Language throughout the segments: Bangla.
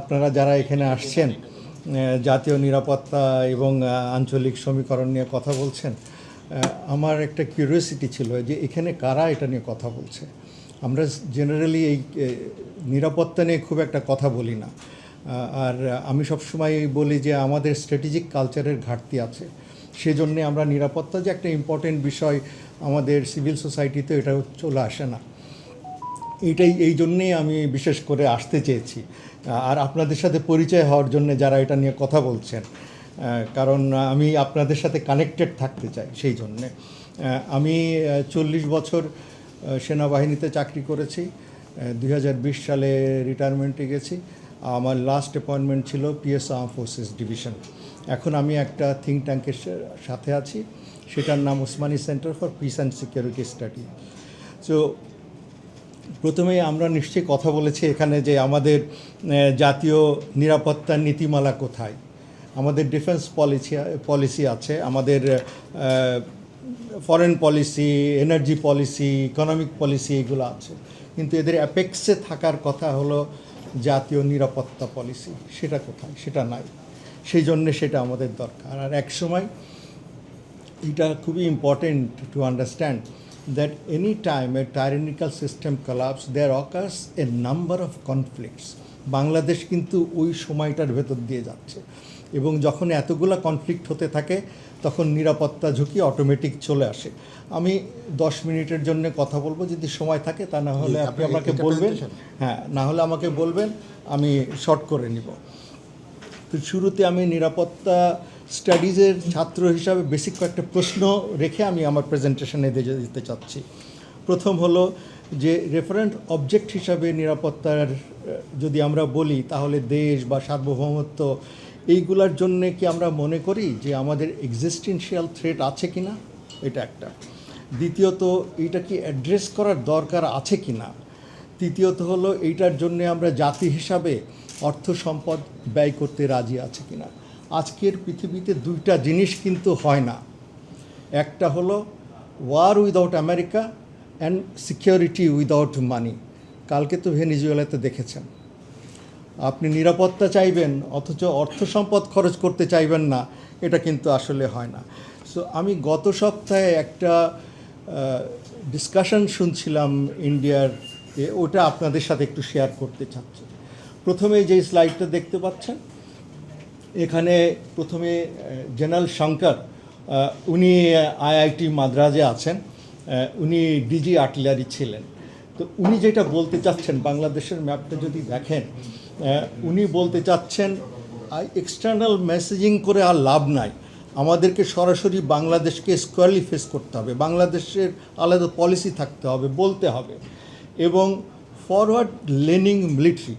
আপনারা যারা এখানে আসছেন জাতীয় নিরাপত্তা এবং আঞ্চলিক সমীকরণ নিয়ে কথা বলছেন আমার একটা কিউরিয়াসিটি ছিল যে এখানে কারা এটা নিয়ে কথা বলছে? আমরা জেনারেলি এই নিরাপত্তা নিয়ে খুব একটা কথা বলি না। আর আমি সবসময় বলি যে আমাদের স্ট্র্যাটেজিক কালচারের ঘাটতি আছে। সেজন্যে আমরা নিরাপত্তা যে একটা ইম্পর্টেন্ট বিষয় আমাদের সিভিল সোসাইটিতে এটা চলে আসে না। এটাই, এই জন্যেই আমি বিশেষ করে আসতে চেয়েছি। আর আপনাদের সাথে পরিচয় হওয়ার জন্য যারা এটা নিয়ে কথা বলছেন কারণ আমি আপনাদের সাথে কানেক্টেড থাকতে চাই সেই জন্যে। আমি চল্লিশ বছর সেনাবাহিনীতে চাকরি করেছি দুই হাজার বিশ সালে রিটায়ারমেন্টে গেছি। আমার লাস্ট অ্যাপয়েন্টমেন্ট ছিল পিএস আর্ম ফোর্সেস ডিভিশন এখন আমি একটা থিঙ্ক ট্যাঙ্কের সাথে আছি। সেটার নাম Osmani centre for peace and security study so প্রথমেই আমরা নিশ্চয়ই কথা বলেছি এখানে যে আমাদের জাতীয় নিরাপত্তার নীতিমালা কোথায়। আমাদের ডিফেন্স পলিসি পলিসি আছে, আমাদের foreign policy, energy policy, economic policy এগুলো আছে। কিন্তু এদের অ্যাপেক্সে থাকার কথা হলো জাতীয় নিরাপত্তা পলিসি। সেটা কোথায়? সেটা নাই। সেই জন্যে সেটা আমাদের দরকার। আর এক সময় এটা খুবই important to understand that any time a tyrannical system collapse there occurs a number of conflicts. Bangladesh কিন্তু ওই সময়টার ভেতর দিয়ে যাচ্ছে। এবং যখন এতগুলো কনফ্লিক্ট হতে থাকে তখন নিরাপত্তা ঝুঁকি অটোমেটিক চলে আসে। আমি দশ মিনিটের জন্য কথা বলব যদি সময় থাকে তা না হলে আপনি আমাকে বলবেন? হ্যাঁ না হলে আমাকে বলবেন আমি শর্ট করে নিব। তো শুরুতে আমি নিরাপত্তা স্টাডিজের ছাত্র হিসাবে বেসিক কয়েকটা প্রশ্ন রেখে আমি আমার প্রেজেন্টেশনে দিতে চাচ্ছি। প্রথম হলো যে রেফারেন্ট অবজেক্ট হিসাবে নিরাপত্তার, যদি আমরা বলি, তাহলে দেশ বা সার্বভৌমত্ব, এইগুলার জন্য কি আমরা মনে করি যে, আমাদের এক্সিস্টেন্সিয়াল থ্রেট আছে কি না এটা একটা। দ্বিতীয়ত, এইটা কি অ্যাড্রেস করার দরকার আছে কি না তৃতীয়ত হলো, এইটার জন্য আমরা জাতি হিসাবে অর্থ সম্পদ ব্যয় করতে রাজি আছে কিনা? আজকের পৃথিবীতে দুইটা জিনিস কিন্তু হয় না। একটা হলো war without America and security without money কালকে তো ভেনিজুয়েলাতে দেখেছেন। আপনি নিরাপত্তা চাইবেন, অথচ অর্থ সম্পদ খরচ করতে চাইবেন না, এটা কিন্তু আসলে হয় না। সো আমি গত সপ্তাহে একটা ডিসকাশন শুনছিলাম ইন্ডিয়ার ওটা আপনাদের সাথে একটু শেয়ার করতে চাচ্ছি। প্রথমে যে স্লাইডটা দেখতে পাচ্ছেন এখানে প্রথমে জেনারেল শঙ্কর উনি আইআইটি মাদ্রাজে আছেন উনি ডিজি আর্টিলারি ছিলেন। তো উনি যেটা বলতে চাচ্ছেন, বাংলাদেশের ম্যাপটা যদি দেখেন উনি বলতে চাচ্ছেন এক্সটার্নাল মেসেজিং করে আর লাভ নাই। আমাদেরকে সরাসরি বাংলাদেশকে স্কোয়ারলি ফেস করতে হবে। বাংলাদেশের আলাদা পলিসি থাকতে হবে, বলতে হবে। এবং ফরওয়ার্ড লেনিং মিলিটারি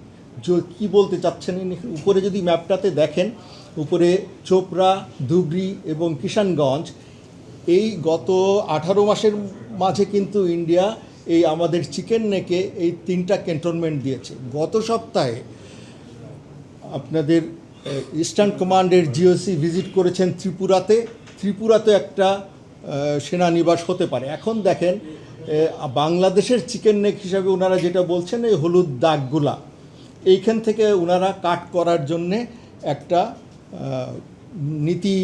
কী বলতে চাচ্ছেন উপরে যদি ম্যাপটাতে দেখেন, উপরে চোপড়া, ধুবড়ি এবং কিষানগঞ্জ, এই গত আঠারো মাসের মাঝে কিন্তু ইন্ডিয়া এই আমাদের চিকেন নেকে এই তিনটা ক্যান্টনমেন্ট দিয়েছে। গত সপ্তাহে আপনাদের ইস্টার্ন কমান্ডের জিওসি ভিজিট করেছেন ত্রিপুরাতে। ত্রিপুরাতে একটা সেনানিবাস হতে পারে। এখন দেখেন বাংলাদেশের চিকেন নেক হিসাবে ওনারা যেটা বলছেন, এই হলুদ দাগগুলা। এইখান থেকে ওনারা কাট করার জন্যে একটা নীতি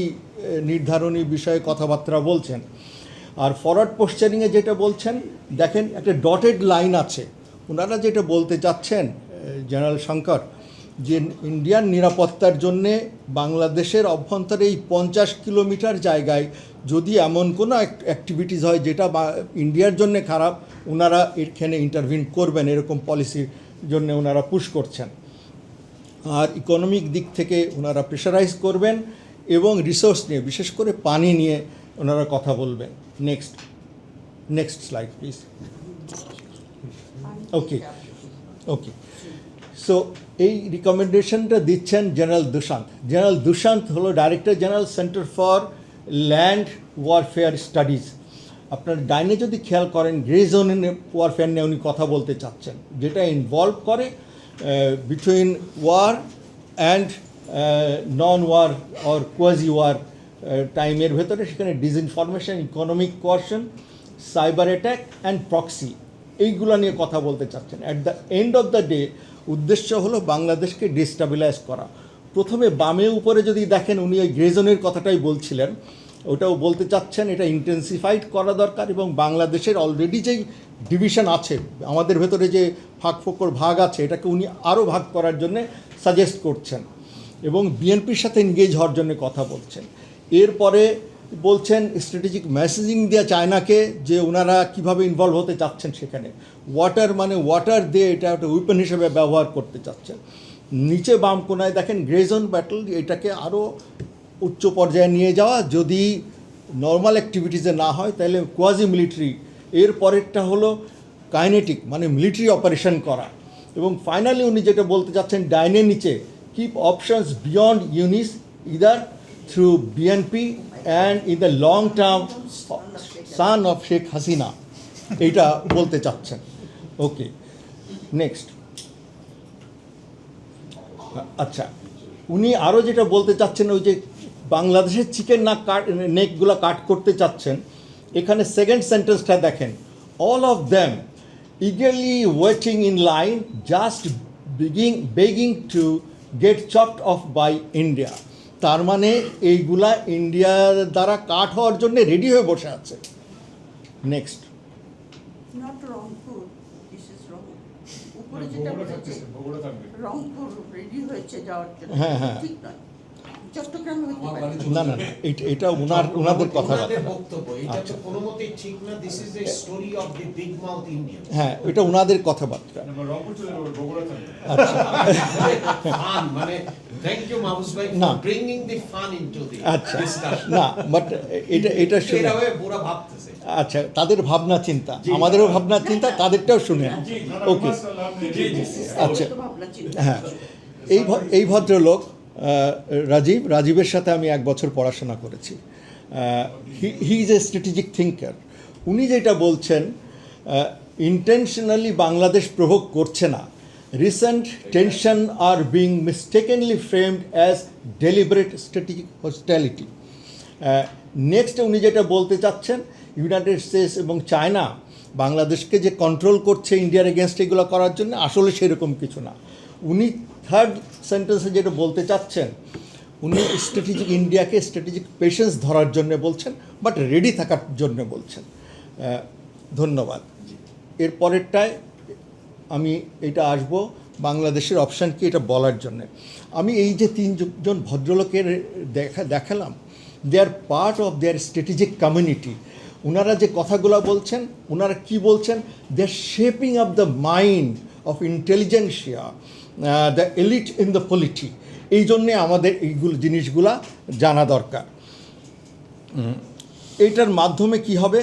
নির্ধারণী বিষয়ে কথাবার্তা বলছেন। আর ফরওয়ার্ড পোস্টারিংয়ে যেটা বলছেন, দেখেন একটা ডটেড লাইন আছে। ওনারা যেটা বলতে চাচ্ছেন জেনারেল শঙ্কর যে ইন্ডিয়ান নিরাপত্তার জন্যে বাংলাদেশের অভ্যন্তরে এই পঞ্চাশ কিলোমিটার জায়গায় যদি এমন কোনো অ্যাক্টিভিটিস হয় যেটা ইন্ডিয়ার জন্য খারাপ ওনারা এখানে ইন্টারভিন করবেন, এরকম পলিসির জন্য ওনারা পুশ করছেন। আর ইকোনমিক দিক থেকে ওনারা প্রেশারাইজ করবেন এবং রিসোর্স নিয়ে, বিশেষ করে পানি নিয়ে ওনারা কথা বলবেন। Next next slide please okay okay so এই রিকমেন্ডেশনটা দিচ্ছেন জেনারেল দুশান্ত জেনারেল দুশান্ত হলো director general centre for land warfare studies আপনার ডাইনে যদি খেয়াল করেন গ্রে জোন ওয়ারফেয়ার নিয়ে উনি কথা বলতে চাচ্ছেন, যেটা ইনভলভ করে between war and non war or quasi war টাইমের ভেতরে, সেখানে disinformation economic coercion cyber attack and proxy এইগুলো নিয়ে কথা বলতে চাচ্ছেন। At the end of the day উদ্দেশ্য হলো বাংলাদেশকে ডিস্টাবিলাইজ করা। প্রথমে বামে উপরে যদি দেখেন, উনি ওই গ্রেজনের কথাটাই বলছিলেন ওটাও বলতে চাচ্ছেন, এটা ইন্টেন্সিফাইড করা দরকার এবং বাংলাদেশের অলরেডি যেই ডিভিশন আছে, আমাদের ভেতরে যে ফাঁক ফোকর ভাগ আছে, এটাকে উনি আরও ভাগ করার জন্য সাজেস্ট করছেন এবং বিএনপির সাথে এনগেজ হওয়ার জন্য কথা বলছেন। এরপরে বলছেন স্ট্র্যাটেজিক মেসেজিং দেওয়া চায়নাকে যে ওনারা কীভাবে ইনভলভ হতে চাচ্ছেন সেখানে। ওয়াটার মানে ওয়াটার দিয়ে এটা একটা উইপেন হিসেবে ব্যবহার করতে চাচ্ছেন। নিচে বাম কোনায় দেখেন গ্রেজন ব্যাটল এটাকে আরও উচ্চ পর্যায়ে নিয়ে যাওয়া, যদি নর্মাল অ্যাক্টিভিটিসে না হয়, তাহলে কোয়াজি মিলিটারি এর পরেরটা হলো কাইনেটিক মানে মিলিটারি অপারেশন করা। এবং ফাইনালি উনি যেটা বলতে চাচ্ছেন, ডাইনে নিচে keep options beyond Yunus either through BNP and in the long term son of Sheikh Hasina এইটা বলতে চাচ্ছেন। ওকে নেক্সট আচ্ছা উনি আরও যেটা বলতে চাচ্ছেন, ওই যে বাংলাদেশের চিকেন না কাট নেকগুলো কাট করতে চাচ্ছেন এখানে সেকেন্ড সেন্টেন্সটা দেখেন। All of them eagerly waiting in line just begging begging to get chopped off by India তার মানে এইগুলা ইন্ডিয়ার দ্বারা কাট হওয়ার জন্য রেডি হয়ে বসে আছে। নেক্সট জন্য। হ্যাঁ, হ্যাঁ। চট্টগ্রাম না না না এটা- এটা ওনার ওনাদের কথা বক্তব্য এটা আচ্ছা। তো কোনো ঠিক না this is the story of the big mouth Indian হ্যাঁ এটা ওনাদের কথাবার্তা ফান মানে থ্যাংক ইউ মাহবুব ভাই না। For the fun into the আচ্ছা না বাট এটা এটা শুনে পুরো ভাবতেছে আচ্ছা তাদের ভাবনা চিন্তা আমাদেরও ভাবনা চিন্তা তাদেরটাও শুনে ওকে আচ্ছা হ্যাঁ এই এই ভদ্রলোক রাজীব, রাজীবের সাথে আমি এক বছর পড়াশোনা করেছি। He is a strategic thinker উনি যেটা বলছেন ইন্টেনশনালি বাংলাদেশ প্রভোগ করছে না। Recent tension are being mistakenly framed as deliberate strategic hostility next উনি যেটা বলতে চাচ্ছেন ইউনাইটেড স্টেটস এবং চায়না বাংলাদেশকে যে কন্ট্রোল করছে ইন্ডিয়ার এগেনস্ট এগুলো করার জন্য, আসলে সেরকম কিছু না। উনি থার্ড সেন্টেন্সে যেটা বলতে চাচ্ছেন, উনি স্ট্র্যাটেজিক ইন্ডিয়াকে স্ট্র্যাটেজিক পেশেন্স ধরার জন্য বলছেন বাট রেডি থাকার জন্য বলছেন। ধন্যবাদ। এর পরেরটায় আমি এটা আসব, বাংলাদেশের অপশান কি এটা বলার জন্য। আমি এই যে তিনজন ভদ্রলোকের দেখা, দেখালাম they are part of their strategic community ওনারা যে কথাগুলো বলছেন ওনারা কি বলছেন? They are shaping up the mind of intelligentsia the elite in the polity এই জন্যে আমাদের এইগুলো জিনিসগুলা জানা দরকার। এইটার মাধ্যমে কি হবে?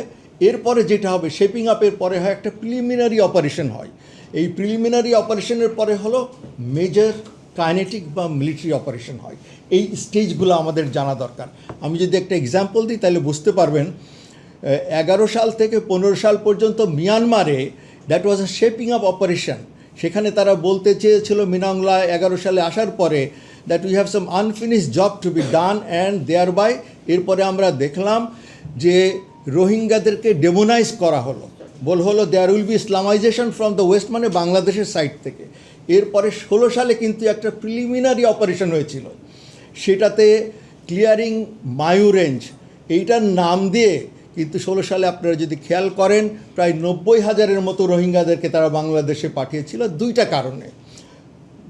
এরপরে যেটা হবে শেপিং আপের পরে হয় একটা প্রিলিমিনারি অপারেশন হয়। এই প্রিলিমিনারি অপারেশনের পরে হলো মেজর কাইনেটিক বা মিলিটারি অপারেশন হয়। এই স্টেজগুলো আমাদের জানা দরকার। আমি যদি একটা এক্সাম্পল দিই, তাহলে বুঝতে পারবেন, এগারো সাল থেকে পনেরো সাল পর্যন্ত মিয়ানমারে that was a shaping up operation সেখানে তারা বলতে চেয়েছিল মিনাংলা এগারো সালে আসার পরে that we have some unfinish job to be done and thereby এরপরে আমরা দেখলাম যে রোহিঙ্গাদেরকে ডেমোনাইজ করা হলো। বল হলো there will be Islamization from the west মানে বাংলাদেশের সাইড থেকে। এরপরে ষোলো সালে কিন্তু একটা প্রিলিমিনারি অপারেশন হয়েছিল। সেটাতে ক্লিয়ারিং মায়ু রেঞ্জ এইটার নাম দিয়ে কিন্তু ষোলো সালে আপনারা যদি খেয়াল করেন, প্রায় নব্বই হাজারের মতো রোহিঙ্গাদেরকে তারা বাংলাদেশে পাঠিয়েছিল দুইটা কারণে।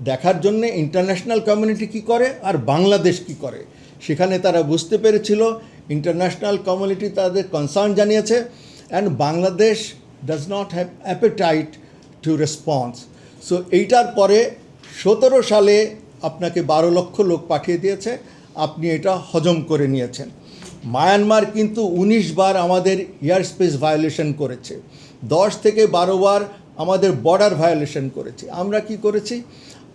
দেখার জন্যে ইন্টারন্যাশনাল কমিউনিটি কি করে আর বাংলাদেশ কি করে? সেখানে তারা বুঝতে পেরেছিল ইন্টারন্যাশনাল কমিউনিটি তাদের কনসার্ন জানিয়েছে and Bangladesh does not have appetite to response so এইটার পরে সতেরো সালে আপনাকে বারো লক্ষ লোক পাঠিয়ে দিয়েছে, আপনি এটা হজম করে নিয়েছেন। মায়ানমার কিন্তু উনিশ বার আমাদের এয়ার স্পেস ভায়োলেশন করেছে। দশ থেকে বারো বার আমাদের বর্ডার ভায়োলেশন করেছে। আমরা কি করেছি?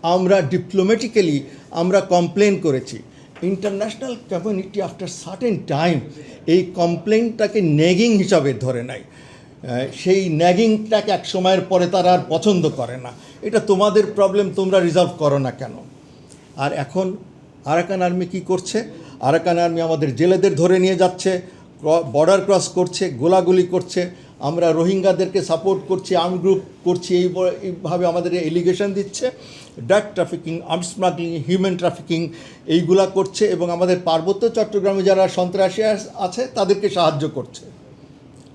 আমরা ডিপ্লোম্যাটিক্যালি আমরা কমপ্লেন করেছি। International community after certain time এই কমপ্লেনটাকে নেগিং হিসাবে ধরে নেয়। সেই ন্যাগিংটাকে এক সময়ের পরে তারা আর পছন্দ করে না। এটা তোমাদের প্রবলেম তোমরা রিজলভ করো না কেন? আর এখন আরাকান আর্মি কি করছে? আরাকান আর্মি আমাদের জেলেদের ধরে নিয়ে যাচ্ছে বর্ডার ক্রস করছে, গোলাগুলি করছে, আমরা রোহিঙ্গাদেরকে সাপোর্ট করছি আর্ম গ্রুপ করছি, এই এইভাবে আমাদের এলিগেশন দিচ্ছে। Drug trafficking arm smuggling human trafficking এইগুলা করছে এবং আমাদের পার্বত্য চট্টগ্রামে যারা সন্ত্রাসী আছে, তাদেরকে সাহায্য করছে।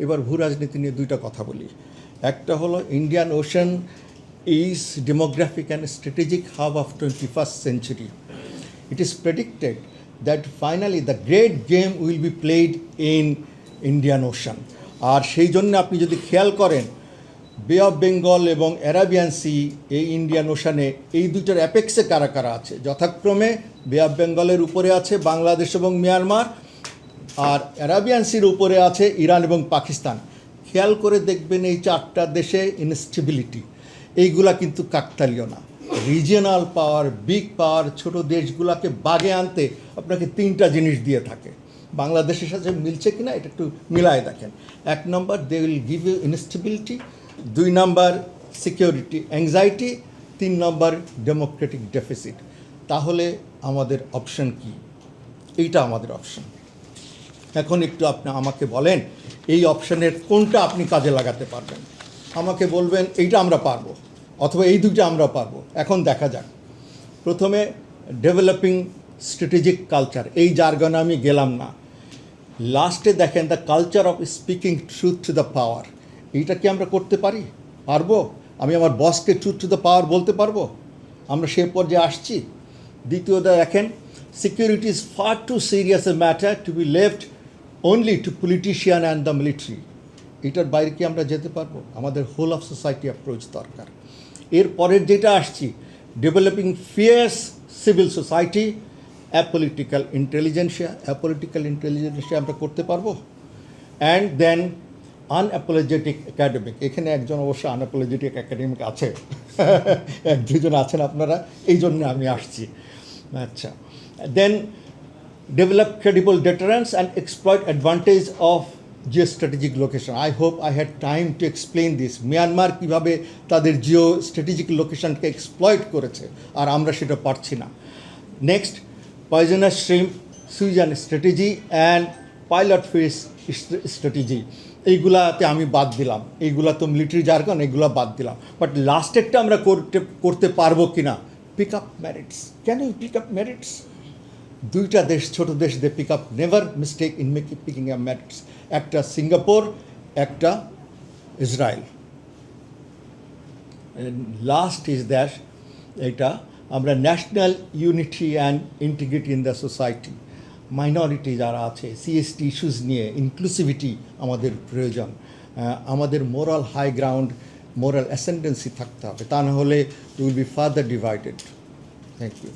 এবার ভূ রাজনীতি নিয়ে দুইটা কথা বলি। একটা হলো Indian ocean is demographic and strategic hub of twenty first century it is predicted that finally the great game will be played in Indian Ocean. আর সেই জন্য আপনি যদি খেয়াল করেন বে অফ বেঙ্গল এবং অ্যারাবিয়ান সি এই ইন্ডিয়ান ওশানে এই দুইটার অ্যাপেক্সে কারা কারা আছে? যথাক্রমে বে অফ বেঙ্গলের উপরে আছে বাংলাদেশ এবং মিয়ানমার আর অ্যারাবিয়ান সির উপরে আছে ইরান এবং পাকিস্তান। খেয়াল করে দেখবেন এই চারটা দেশে ইনস্টেবিলিটি এইগুলা কিন্তু কাকতালীয় না। রিজিয়নাল পাওয়ার বিগ পাওয়ার ছোট দেশগুলোকে বাগে আনতে আপনাকে তিনটা জিনিস দিয়ে থাকে। বাংলাদেশের সাথে মিলছে কিনা এটা একটু মিলায় দেখেন। এক নম্বর they will give you instability দুই নম্বর সিকিউরিটি অ্যাংজাইটি তিন নম্বর ডেমোক্রেটিক ডেফিসিট তাহলে আমাদের অপশন কি? এইটা আমাদের অপশন এখন একটু আপনি আমাকে বলেন, এই অপশনের কোনটা আপনি কাজে লাগাতে পারবেন? আমাকে বলবেন, এইটা আমরা পারব। অথবা এই দুইটা আমরা পারব। এখন দেখা যাক। প্রথমে ডেভেলপিং স্ট্র্যাটেজিক কালচার এই জার্গনে আমি গেলাম না। লাস্টে দেখেন the culture of speaking truth to the power এইটা কি আমরা করতে পারি? পারব? আমি আমার বসকে ট্রুথ টু দ্য পাওয়ার বলতে পারব? আমরা সে পর্যায়ে আসছি। দ্বিতীয়ত দেখেন security is far too serious a matter to be left only to politician and the military এটার বাইরে কি আমরা যেতে পারব? আমাদের হোল অফ সোসাইটি অ্যাপ্রোচ দরকার। এর পরের যেটা আসছি developing fierce civil society apolitical intelligentsia apolitical intelligentsia আমরা করতে পারব। অ্যান্ড দেন আনঅ্যাপোলজেটিক একাডেমিক এখানে একজন অবশ্য আনঅ্যাপোলজেটিক একাডেমিক আছে। এক, দুজন আছেন আপনারা, এই জন্য আমি আসছি। আচ্ছা। Then develop credible credible and exploited advantage advantage of strategic location. I hope I had time to explain this Myanmar কীভাবে তাদের জিও স্ট্র্যাটেজিক লোকেশনকে এক্সপ্লয়েট করেছে, আর আমরা সেটা পারছি না। Next poisonous shrimp সুইজান strategy and pilot fish strategy এইগুলাতে আমি বাদ দিলাম। এইগুলা তো মিলিটারি জার্গন এগুলো বাদ দিলাম। বাট লাস্টেরটা আমরা করতে করতে পারব কি না pick up merits can you pick up merits দুইটা দেশ, ছোট দেশ they pick up never mistake in making picking up merits একটা সিঙ্গাপুর, একটা ইসরায়েল। লাস্ট ইজ দ্যাট এটা আমরা national unity and integrity in the society minority যারা আছে সিএসটি ইস্যুস নিয়ে ইনক্লুসিভিটি আমাদের প্রয়োজন। আমাদের moral high ground moral ascendancy থাকতে হবে। তা না হলে will be further divided thank you